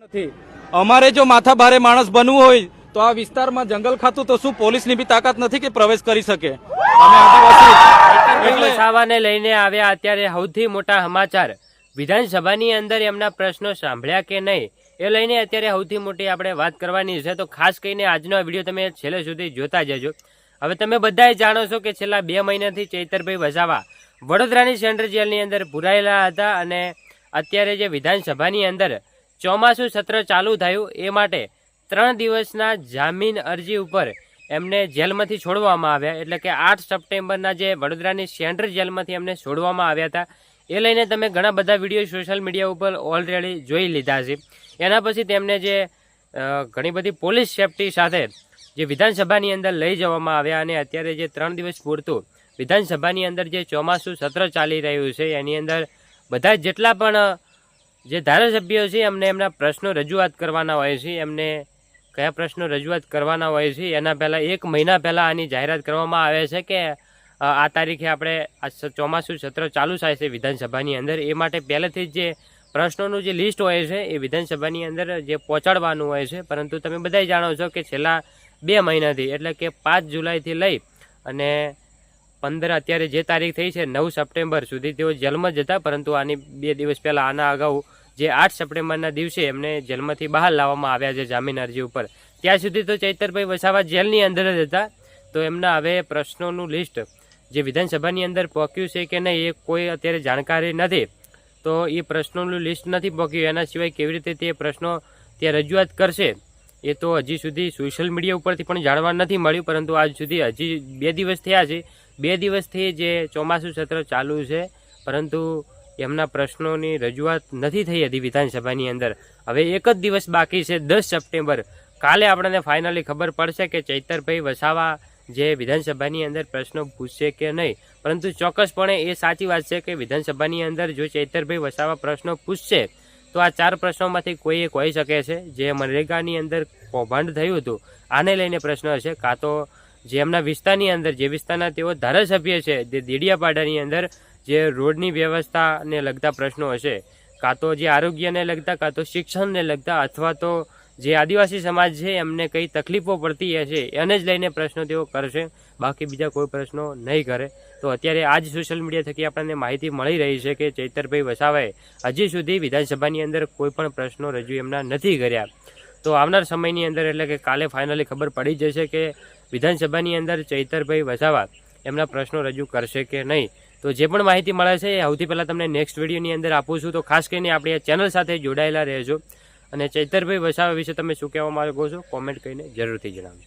નથી. અમારે જો માથા ભારે માણસ બનવું હોય તો આ વિસ્તારમાં જંગલ ખાતું તો શું પોલીસની બી તાકાત નથી કે પ્રવેશ કરી શકે? અમે આદિવાસી. એટલે વસાવાને લઈને આવ્યા અત્યારે સૌથી મોટા સમાચાર. વિધાનસભાની અંદર એમના પ્રશ્નો સાંભળ્યા કે નહીં એ લઈને અત્યારે સૌથી મોટી આપણે વાત કરવાની છે. તો ખાસ કરીને આજનો વીડિયો તમે છેલ્લે સુધી જોતા જજો. હવે તમે બધાએ જાણો છો કે છેલ્લા બે મહિનાથી ચૈતરભાઈ વસાવા વડોદરાની સેન્ટ્રલ જેલની અંદર પુરાયેલા હતા અને અત્યારે જે વિધાનસભાની અંદર ચોમાસું સત્ર ચાલુ થયું એ માટે ત્રણ દિવસના જામીન અરજી ઉપર એમને જેલમાંથી છોડવામાં આવ્યા. એટલે કે આઠ સપ્ટેમ્બરના જે વડોદરાની સેન્ટ્રલ જેલમાંથી એમને છોડવામાં આવ્યા હતા. એ લઈને તમે ઘણા બધા વીડિયો સોશિયલ મીડિયા ઉપર ઓલરેડી જોઈ લીધા છે. એના પછી તેમને જે ઘણી બધી પોલીસ સેફટી સાથે જે વિધાનસભાની અંદર લઈ જવામાં આવ્યા અને અત્યારે જે ત્રણ દિવસ પૂરતું વિધાનસભાની અંદર જે ચોમાસું સત્ર ચાલી રહ્યું છે, એની અંદર બધા જેટલા પણ જે ધારાસભ્યો છે, એમને એમના પ્રશ્નો રજૂઆત કરવાના હોય છે, એમને કયા પ્રશ્નો રજૂઆત કરવાના હોય છે, એના પહેલાં એક મહિના પહેલાં આની જાહેરાત કરવામાં આવે છે કે આ તારીખે આપણે આ ચોમાસું સત્ર ચાલુ થાય છે વિધાનસભાની અંદર. એ માટે પહેલેથી જ જે પ્રશ્નોનું જે લિસ્ટ હોય છે, એ વિધાનસભાની અંદર જે પહોંચાડવાનું હોય છે. પરંતુ તમે બધાય જાણો છો કે છેલ્લા બે મહિનાથી, એટલે કે પાંચ જુલાઈથી લઈ અને પંદર અત્યારે જે તારીખ થઈ છે, નવ સપ્ટેમ્બર સુધી તેઓ જેલમાં જ હતા પરંતુ આની બે દિવસ પહેલાં આના અગાઉ જે આઠ સપ્ટેમ્બરના દિવસે એમને જેલમાંથી બહાર લાવવામાં આવ્યા છે જામીન અરજી ઉપર. ત્યાં સુધી તો ચૈતરભાઈ વસાવા જેલની અંદર જ હતા. તો એમના હવે પ્રશ્નોનું લિસ્ટ જે વિધાનસભાની અંદર પહોંચ્યું છે કે નહીં, એ કોઈ અત્યારે જાણકારી નથી. તો એ પ્રશ્નોનું લિસ્ટ નથી પહોંચ્યું એના સિવાય કેવી રીતે તે પ્રશ્નો ત્યાં રજૂઆત કરશે? એ તો હજી સુધી સોશિયલ મીડિયા ઉપરથી પણ જાણવા નથી મળ્યું, પરંતુ આજ સુધી હજી બે દિવસ થયા છે. બે દિવસથી જે ચોમાસું સત્ર ચાલુ છે, પરંતુ એમના પ્રશ્નોની રજૂઆત નથી થઈ હતી વિધાનસભાની અંદર. હવે એક જ દિવસ બાકી છે, દસ સપ્ટેમ્બર. કાલે આપણને ફાઇનલી ખબર પડશે કે ચૈતરભાઈ વસાવા જે વિધાનસભાની અંદર પ્રશ્નો પૂછશે કે નહીં. પરંતુ ચોક્કસપણે એ સાચી વાત છે કે વિધાનસભાની અંદર જો ચૈતરભાઈ વસાવા પ્રશ્નો પૂછશે તો આ ચાર પ્રશ્નોમાંથી કોઈ એક હોઈ શકે છે જે મનરેગાની અંદર કૌભાંડ થયું હતું. આને લઈને પ્રશ્ન હશે, કાં તો જે એમના વિસ્તારની અંદર, જે વિસ્તારના તેઓ ધારાસભ્ય છે, જે દેડિયાપાડાની અંદર જે રોડની વ્યવસ્થાને લગતા પ્રશ્નો હશે, કાં તો જે આરોગ્યને લગતા, કાં તો શિક્ષણને લગતા અથવા તો જે આદિવાસી સમાજ છે, એમને કઈ તકલીફો પડતી હશે, એને જ લઈને પ્રશ્નો તેઓ કરશે બાકી બીજા કોઈ પ્રશ્નો નહીં કરે. તો અત્યારે આજ સોશિયલ મીડિયા થકી આપણને માહિતી મળી રહી છે કે ચૈતરભાઈ વસાવાએ હજી સુધી વિધાનસભાની અંદર કોઈ પણ પ્રશ્નો રજૂ એમના નથી કર્યા. તો આવનાર સમયની અંદર એટલે કે કાલે ફાઇનલી ખબર પડી જશે કે વિધાનસભાની અંદર ચૈતરભાઈ વસાવા એમના પ્રશ્નો રજૂ કરશે કે નહીં. તો જે પણ માહિતી મળે છે એ સૌથી પહેલાં તમને નેક્સ્ટ વિડીયોની અંદર આપું છું. તો ખાસ કરીને આપણી આ ચેનલ સાથે જોડાયેલા રહેજો. અને ચૈતરભાઈ વસાવા વિશે તમે શું કહેવા માંગો છો? કોમેન્ટ કરીને જરૂરથી જણાવજો.